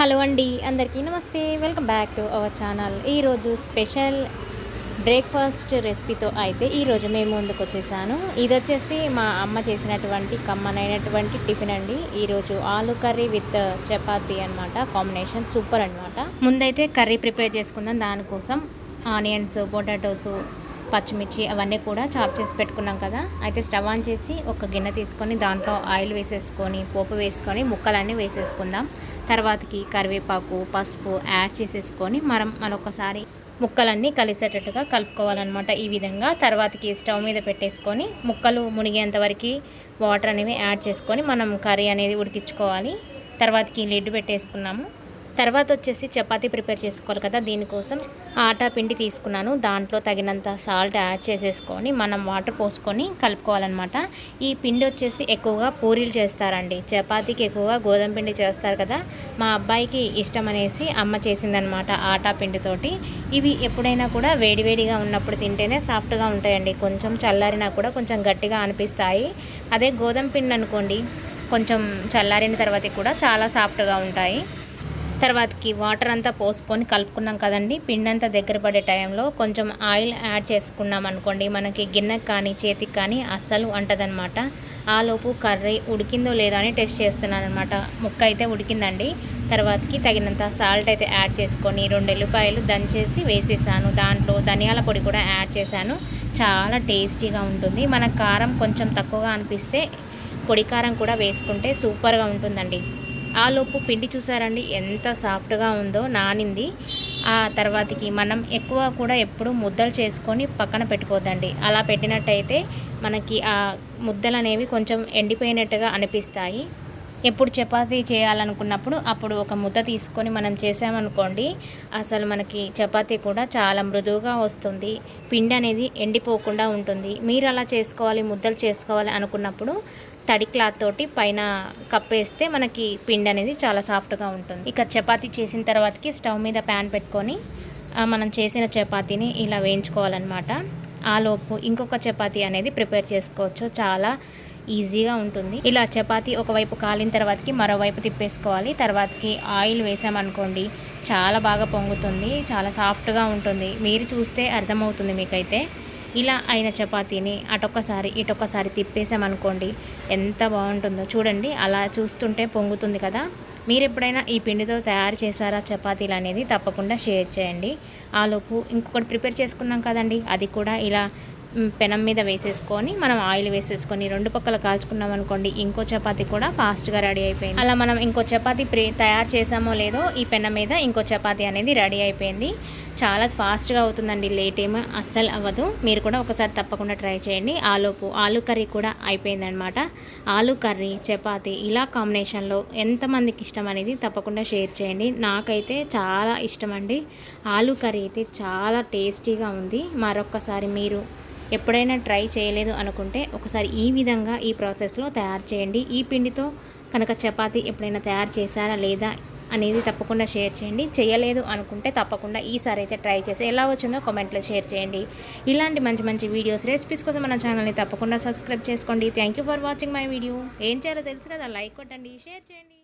Hello అండి అందరికీ నమస్తే. Welcome back to our channel ఈరోజు స్పెషల్ బ్రేక్ఫాస్ట్ రెసిపీతో అయితే ఈరోజు మేము ముందుకు వచ్చేసాను. ఇది వచ్చేసి మా అమ్మ చేసినటువంటి కమ్మనైనటువంటి టిఫిన్ అండి. ఈరోజు ఆలు కర్రీ విత్ చపాతీ అనమాట కాంబినేషన్ సూపర్ అన్నమాట. ముందైతే కర్రీ ప్రిపేర్ చేసుకుందాం. దానికోసం ఆనియన్స్ పొటాటోస్ పచ్చిమిర్చి అవన్నీ కూడా చాప్ చేసి పెట్టుకున్నాం కదా. అయితే స్టవ్ ఆన్ చేసి ఒక గిన్నె తీసుకొని దాంట్లో ఆయిల్ వేసేసుకొని పోపు వేసుకొని ముక్కలన్నీ వేసేసుకుందాం. తర్వాతకి కరివేపాకు పసుపు యాడ్ చేసేసుకొని మనం మరొకసారి ముక్కలన్నీ కలిసేటట్టుగా కలుపుకోవాలన్నమాట ఈ విధంగా. తర్వాతకి స్టవ్ మీద పెట్టేసుకొని ముక్కలు మునిగేంత వరకు వాటర్ అనేవి యాడ్ చేసుకొని మనం కర్రీ అనేది ఉడికించుకోవాలి. తర్వాతకి లిడ్ పెట్టేసుకున్నాము. తర్వాత వచ్చేసి చపాతీ ప్రిపేర్ చేసుకోవాలి కదా దీనికోసం ఆటా పిండి తీసుకున్నాను. దాంట్లో తగినంత సాల్ట్ యాడ్ చేసేసుకొని మనం వాటర్ పోసుకొని కలుపుకోవాలన్నమాట. ఈ పిండి వచ్చేసి ఎక్కువగా పూరీలు చేస్తారండి. చపాతీకి ఎక్కువగా గోధుమ పిండి చేస్తారు కదా. మా అబ్బాయికి ఇష్టం అనేసి అమ్మ చేసిందనమాట ఆటా పిండితోటి. ఇవి ఎప్పుడైనా కూడా వేడివేడిగా ఉన్నప్పుడు తింటేనే సాఫ్ట్గా ఉంటాయండి. కొంచెం చల్లారినా కూడా కొంచెం గట్టిగా అనిపిస్తాయి. అదే గోధుమ పిండి అనుకోండి కొంచెం చల్లారిన తర్వాత కూడా చాలా సాఫ్ట్గా ఉంటాయి. తర్వాతకి వాటర్ అంతా పోసుకొని కలుపుకున్నాం కదండి. పిండి అంతా దగ్గర పడే టైంలో కొంచెం ఆయిల్ యాడ్ చేసుకున్నాం అనుకోండి. మనకి గిన్నెకి కానీ చేతికి కానీ అస్సలు అంటదనమాట ఆలోపు కర్రీ ఉడికిందో లేదో అని టెస్ట్ చేస్తున్నాను అనమాట ముక్క అయితే ఉడికిందండి. తర్వాతకి తగినంత సాల్ట్ అయితే యాడ్ చేసుకొని రెండు ఎల్లిపాయలు దంచేసి వేసేసాను. దాంట్లో ధనియాల పొడి కూడా యాడ్ చేశాను. చాలా టేస్టీగా ఉంటుంది. మన కారం కొంచెం తక్కువగా అనిపిస్తే పొడి కారం కూడా వేసుకుంటే సూపర్గా ఉంటుందండి. ఆ లోపు పిండి చూసారండి? ఎంత సాఫ్ట్గా ఉందో నానింది. ఆ తర్వాతకి మనం ఎక్కువ కూడా ఎప్పుడు ముద్దలు చేసుకొని పక్కన పెట్టుకోవద్దండి అలా పెట్టినట్టయితే మనకి ఆ ముద్దలు అనేవి కొంచెం ఎండిపోయినట్టుగా అనిపిస్తాయి. ఎప్పుడు చపాతీ చేయాలనుకున్నప్పుడు అప్పుడు ఒక ముద్ద తీసుకొని మనం చేసామనుకోండి అసలు మనకి చపాతీ కూడా చాలా మృదువుగా వస్తుంది. పిండి అనేది ఎండిపోకుండా ఉంటుంది. మీరు అలా చేసుకోవాలి ముద్దలు చేసుకోవాలి అనుకున్నప్పుడు తడి క్లాత్ తోటి పైన కప్పేస్తే మనకి పిండి అనేది చాలా సాఫ్ట్గా ఉంటుంది. ఇక చపాతీ చేసిన తర్వాతకి స్టవ్ మీద ప్యాన్ పెట్టుకొని మనం చేసిన చపాతీని ఇలా వేయించుకోవాలన్నమాట. ఆలోపు ఇంకొక చపాతీ అనేది ప్రిపేర్ చేసుకోవచ్చు. చాలా ఈజీగా ఉంటుంది. ఇలా చపాతీ ఒకవైపు కాలిన తర్వాతకి మరోవైపు తిప్పేసుకోవాలి. తర్వాతకి ఆయిల్ వేసామనుకోండి చాలా బాగా పొంగుతుంది చాలా సాఫ్ట్గా ఉంటుంది. మీరు చూస్తే అర్థమవుతుంది మీకైతే. ఇలా అయిన చపాతీని అటొక్కసారి ఇటొక్కసారి తిప్పేసామనుకోండి ఎంత బాగుంటుందో. చూడండి అలా చూస్తుంటే పొంగుతుంది కదా. మీరు ఎప్పుడైనా ఈ పిండితో తయారు చేశారా చపాతీలు అనేది తప్పకుండా షేర్ చేయండి. ఆలోపు ఇంకొకటి ప్రిపేర్ చేసుకున్నాం కదండి అది కూడా ఇలా పెనం మీద వేసేసుకొని మనం ఆయిల్ వేసేసుకొని రెండు పక్కల కాల్చుకున్నాం అనుకోండి ఇంకో చపాతీ కూడా ఫాస్ట్గా రెడీ అయిపోయింది. అలా మనం ఇంకో చపాతీ ప్రి తయారు చేసామో లేదో ఈ పెనం మీద ఇంకో చపాతీ అనేది రెడీ అయిపోయింది. చాలా ఫాస్ట్గా అవుతుందండి లేట్ ఏమో అస్సలు అవ్వదు. మీరు కూడా ఒకసారి తప్పకుండా ట్రై చేయండి. ఆలోపు ఆలు కర్రీ కూడా అయిపోయిందనమాట ఆలు కర్రీ చపాతీ ఇలా కాంబినేషన్లో ఎంతమందికి ఇష్టం అనేది తప్పకుండా షేర్ చేయండి. నాకైతే చాలా ఇష్టం అండి ఆలు కర్రీ అయితే చాలా టేస్టీగా ఉంది. మరొక్కసారి మీరు ఎప్పుడైనా ట్రై చేయలేదు అనుకుంటే ఒకసారి ఈ విధంగా ఈ ప్రాసెస్లో తయారు చేయండి. ఈ పిండితో కనుక చపాతీ ఎప్పుడైనా తయారు చేశారా లేదా అనేది తప్పకుండా షేర్ చేయండి. చేయలేదు అనుకుంటే తప్పకుండా ఈసారి అయితే ట్రై చేసి ఎలా వచ్చిందో కామెంట్లో షేర్ చేయండి. ఇలాంటి మంచి మంచి వీడియోస్ రెసిపీస్ కోసం మన ఛానల్ని తప్పకుండా సబ్స్క్రైబ్ చేసుకోండి. Thank you for watching my video ఏం చేయాలో తెలుసు కదా లైక్ కొట్టండి షేర్ చేయండి.